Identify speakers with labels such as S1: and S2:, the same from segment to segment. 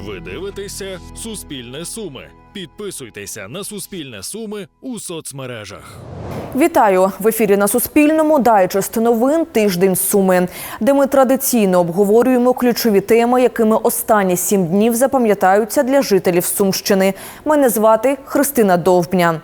S1: Ви дивитеся Суспільне Суми. Підписуйтеся на Суспільне Суми у соцмережах.
S2: Вітаю в ефірі на Суспільному. Дайджест новин тиждень Суми, де ми традиційно обговорюємо ключові теми, якими останні сім днів запам'ятаються для жителів Сумщини. Мене звати Христина Довбня.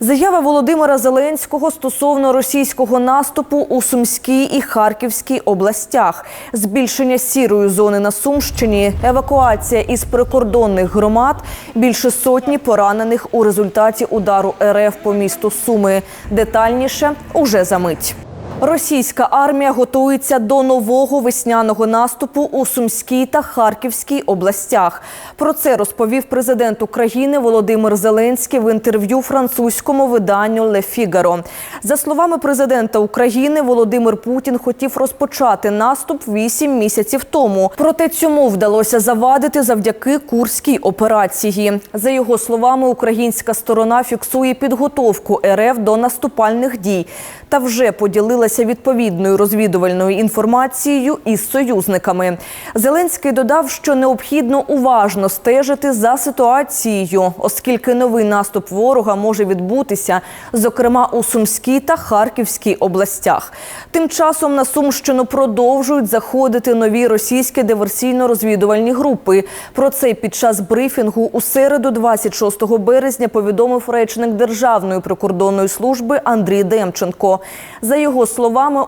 S2: Заява Володимира Зеленського стосовно російського наступу у Сумській і Харківській областях, збільшення сірої зони на Сумщині, евакуація із прикордонних громад, більше сотні поранених у результаті удару РФ по місту Суми. Детальніше уже за мить. Російська армія готується до нового весняного наступу у Сумській та Харківській областях. Про це розповів президент України Володимир Зеленський в інтерв'ю французькому виданню «Ле Фігаро». За словами президента України, Володимир Путін хотів розпочати наступ вісім місяців тому. Проте цьому вдалося завадити завдяки курській операції. За його словами, українська сторона фіксує підготовку РФ до наступальних дій та вже поділилася відповідною розвідувальною інформацією із союзниками. Зеленський додав, що необхідно уважно стежити за ситуацією, оскільки новий наступ ворога може відбутися, зокрема у Сумській та Харківській областях. Тим часом на Сумщину продовжують заходити нові російські диверсійно-розвідувальні групи. Про це під час брифінгу у середу, 26 березня, повідомив речник Державної прикордонної служби Андрій Демченко. За його словами,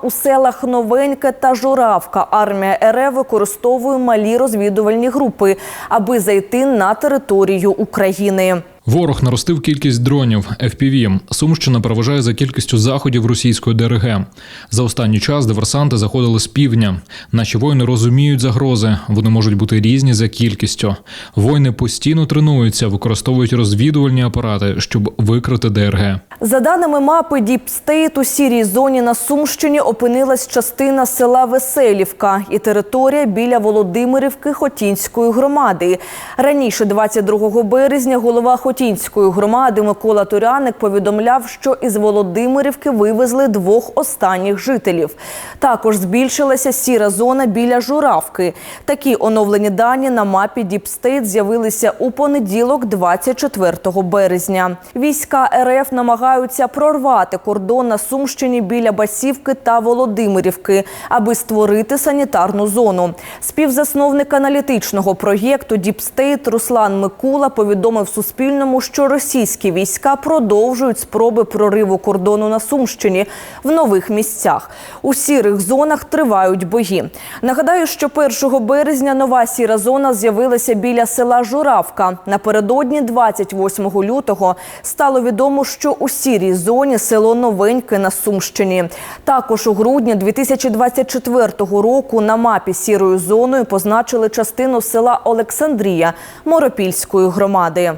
S2: у селах Новеньке та Журавка армія РФ використовує малі розвідувальні групи, аби зайти на територію України.
S3: Ворог наростив кількість дронів FPV. Сумщина переважає за кількістю заходів російської ДРГ. За останній час диверсанти заходили з півдня. Наші воїни розуміють загрози. Вони можуть бути різні за кількістю. Воїни постійно тренуються, використовують розвідувальні апарати, щоб викрити ДРГ.
S2: За даними мапи Діпстейт, у сірій зоні на Сумщині опинилась частина села Веселівка і територія біля Володимирівки Хотінської громади. Раніше, 22 березня, голова Хотінської громади Микола Туряник повідомляв, що із Володимирівки вивезли двох останніх жителів. Також збільшилася сіра зона біля Журавки. Такі оновлені дані на мапі Діпстейт з'явилися у понеділок, 24 березня. Війська РФ намагаються прорвати кордон на Сумщині біля Басівки та Володимирівки, аби створити санітарну зону. Співзасновник аналітичного проєкту Діпстейт Руслан Микула повідомив Суспільному, що російські війська продовжують спроби прориву кордону на Сумщині в нових місцях. У сірих зонах тривають бої. Нагадаю, що 1 березня нова сіра зона з'явилася біля села Журавка. Напередодні, 28 лютого, стало відомо, що у сірій зоні село Новеньке на Сумщині. Також у грудні 2024 року на мапі сірою зоною позначили частину села Олександрія Моропільської громади.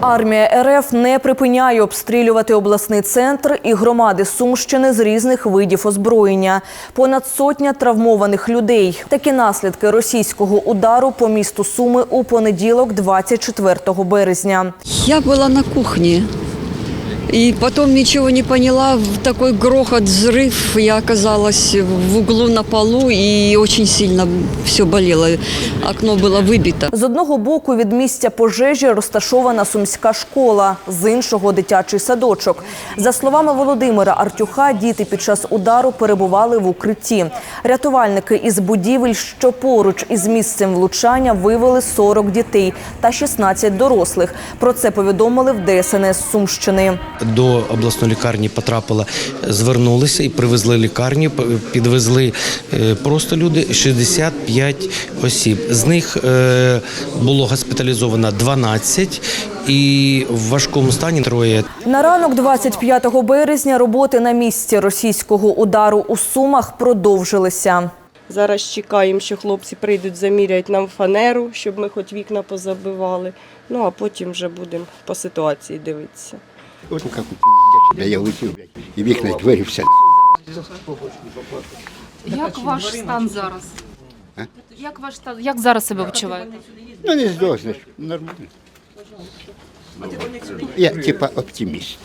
S2: Армія РФ не припиняє обстрілювати обласний центр і громади Сумщини з різних видів озброєння. Понад сотня травмованих людей. Такі наслідки російського удару по місту Суми у понеділок, 24 березня.
S4: Я була на кухне. И потом ничего не поняла. В Такой грохот, взрыв. Я оказалась в углу на полу и очень сильно все болело. Окно было выбито.
S2: З одного боку від місця пожежі розташована сумська школа, з іншого дитячий садочок. За словами Володимира Артюха, діти під час удару перебували в укритті. Рятувальники із будівель, що поруч із місцем влучання, вивели 40 дітей та 16 дорослих. Про це повідомили в ДСНС Сумщини.
S5: До обласної лікарні потрапила, звернулися і привезли лікарню, підвезли е, просто люди 65 осіб. З них е, було госпіталізовано 12 і в важкому стані троє.
S2: На ранок 25 березня роботи на місці російського удару у Сумах продовжилися.
S6: Зараз чекаємо, що хлопці прийдуть, заміряють нам фанеру, щоб ми хоч вікна позабивали. Ну а потім вже будемо по ситуації дивитися.
S7: От як я я летів, і вікна, і двері, все.
S8: Як ваш стан зараз?
S7: А?
S8: Як ваш стан? Як зараз себе відчуваєте?
S7: Ну, не здохнеш, нормально. Я, типа, оптиміст.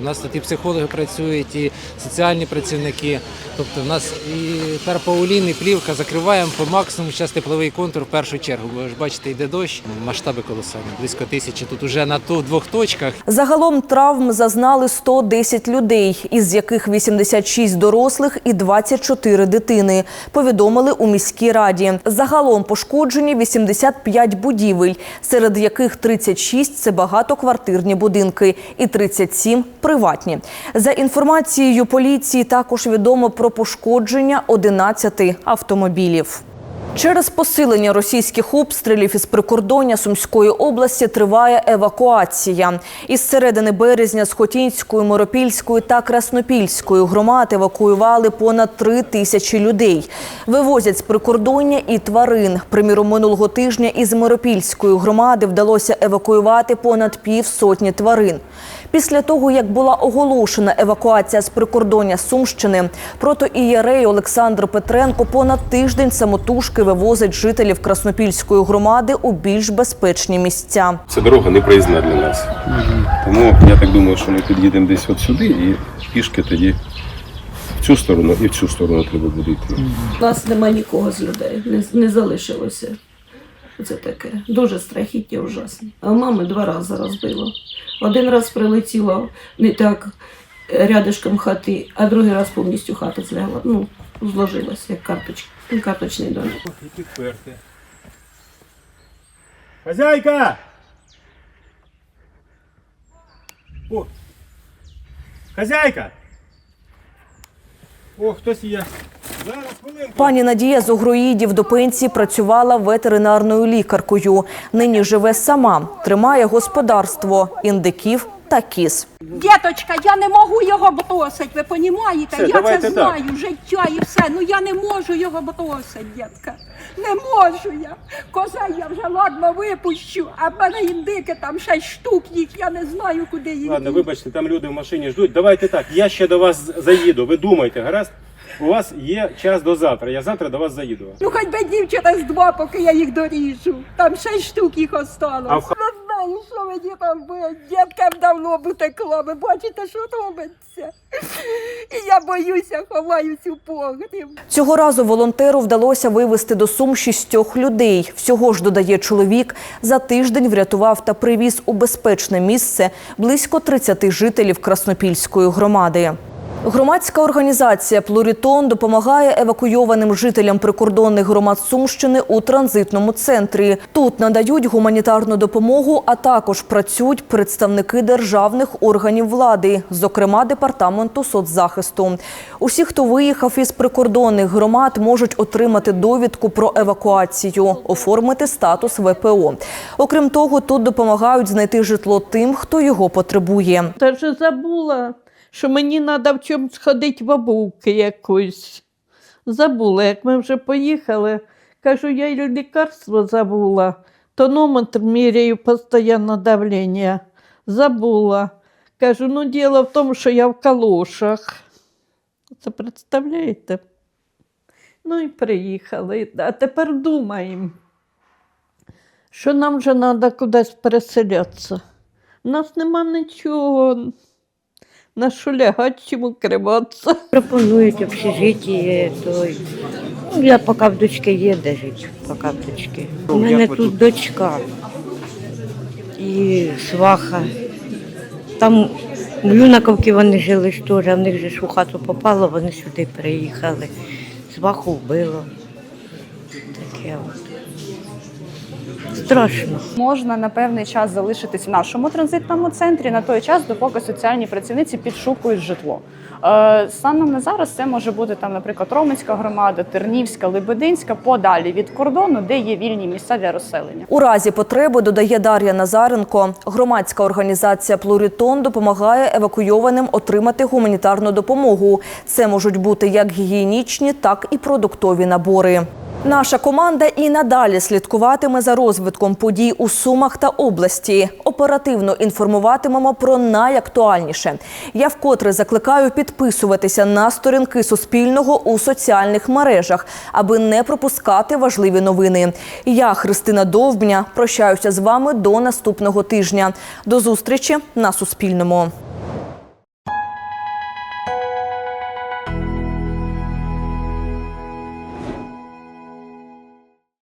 S9: У нас тут і психологи працюють, і соціальні працівники. Тобто в нас і терпаулін, і плівка закриваємо по максимуму зараз тепловий контур в першу чергу. Ви ж бачите, йде дощ, масштаби колосальні, близько тисячі. Тут уже на ту двох точках.
S2: Загалом травм зазнали 110 людей, із яких 86 дорослих і 24 дитини. Повідомили у міській раді. Загалом пошкоджені 85 будівель, серед яких 36 – це багатоквартирні будинки і 37 – приватні. За інформацією поліції, також відомо про пошкодження 11 автомобілів. Через посилення російських обстрілів із прикордоння Сумської області триває евакуація. Із середини березня з Хотінської, Моропільської та Краснопільської громад евакуювали понад три тисячі людей. Вивозять з прикордоння і тварин. Приміром, минулого тижня із Моропільської громади вдалося евакуювати понад півсотні тварин. Після того, як була оголошена евакуація з прикордоння Сумщини, Прото протоієрей Олександр Петренко понад тиждень самотужки вивозить жителів Краснопільської громади у більш безпечні місця.
S10: Ця дорога не проїзна для нас. Тому я так думаю, що ми під'їдемо десь от сюди і пішки тоді в цю сторону і в цю сторону треба буде йти.
S11: У нас нема нікого з людей, не, не залишилося. Це таке. Дуже страхіття ужасне. А мами два рази розбило. Один раз прилетіло не так рядишком хати, а другий раз повністю хата злягла. Ну, зложилася, як карточ, карточний домик.
S12: Хозяйка! О! Хозяйка! О, хтось є.
S2: Пані Надія з Угроїдів до пенсії працювала ветеринарною лікаркою. Нині живе сама, тримає господарство індиків та кіз.
S13: Діточка, я не можу його бросити, ви розумієте?
S12: Все,
S13: я це
S12: так.
S13: знаю, життя і все. Ну я не можу його бросити, дітка. Не можу я. Коза я вже ладно випущу, а в мене індики там шість штук їх, я не знаю, куди їх.
S12: Ладно, вибачте, там люди в машині ждуть. Давайте так, я ще до вас заїду. Ви думайте, гаразд? У вас є час до завтра. Я завтра до вас заїду.
S13: Ну хоч би днів через два, поки я їх доріжу. Там шість штук їх осталось.
S12: А в ха-
S13: Не знаю, що мені там буде. Діткам давно б утекло. Ви бачите, що робиться. І я боюся, ховаюсь у погріб.
S2: Цього разу волонтеру вдалося вивезти до Сум шістьох людей. Всього ж додає чоловік. За тиждень врятував та привіз у безпечне місце близько 30 жителів Краснопільської громади. Громадська організація Плурітон допомагає евакуйованим жителям прикордонних громад Сумщини у транзитному центрі. Тут надають гуманітарну допомогу, а також працюють представники державних органів влади, зокрема департаменту соцзахисту. Усі, хто виїхав із прикордонних громад, можуть отримати довідку про евакуацію, оформити статус ВПО. Окрім того, тут допомагають знайти житло тим, хто його потребує.
S11: Та вже забула, що мені треба в чому сходити в обувки якусь. Забула, як ми вже поїхали. Кажу, я й лікарство забула. Тонометр міряю постійно давлення. Забула. Кажу, ну діло в тому, що я в калошах. Це представляєте? Ну і приїхали. А тепер думаємо, що нам вже треба кудись переселятися. У нас нема нічого. На що лягати, чому криватися.
S4: Пропонують общежиття, то ну, я поки в дочки є де жити, поки в дочки. У мене тут дочка і сваха. Там в Люнаковці вони жили ж теж, а в них же ж у хату попало, вони сюди приїхали. Сваху вбило. Таке от. Страшно.
S8: Можна на певний час залишитись в нашому транзитному центрі на той час, допоки соціальні працівниці підшукують житло. Е, Станом на зараз це може бути там, наприклад, Роменська громада, Тернівська, Лебединська, подалі від кордону, де є вільні місця для розселення.
S2: У разі потреби, додає Дар'я Назаренко, громадська організація Плурітон допомагає евакуйованим отримати гуманітарну допомогу. Це можуть бути як гігієнічні, так і продуктові набори. Наша команда і надалі слідкуватиме за розвитком подій у Сумах та області. Оперативно інформуватимемо про найактуальніше. Я вкотре закликаю підписуватися на сторінки Суспільного у соціальних мережах, аби не пропускати важливі новини. Я, Христина Довбня, прощаюся з вами до наступного тижня. До зустрічі на Суспільному.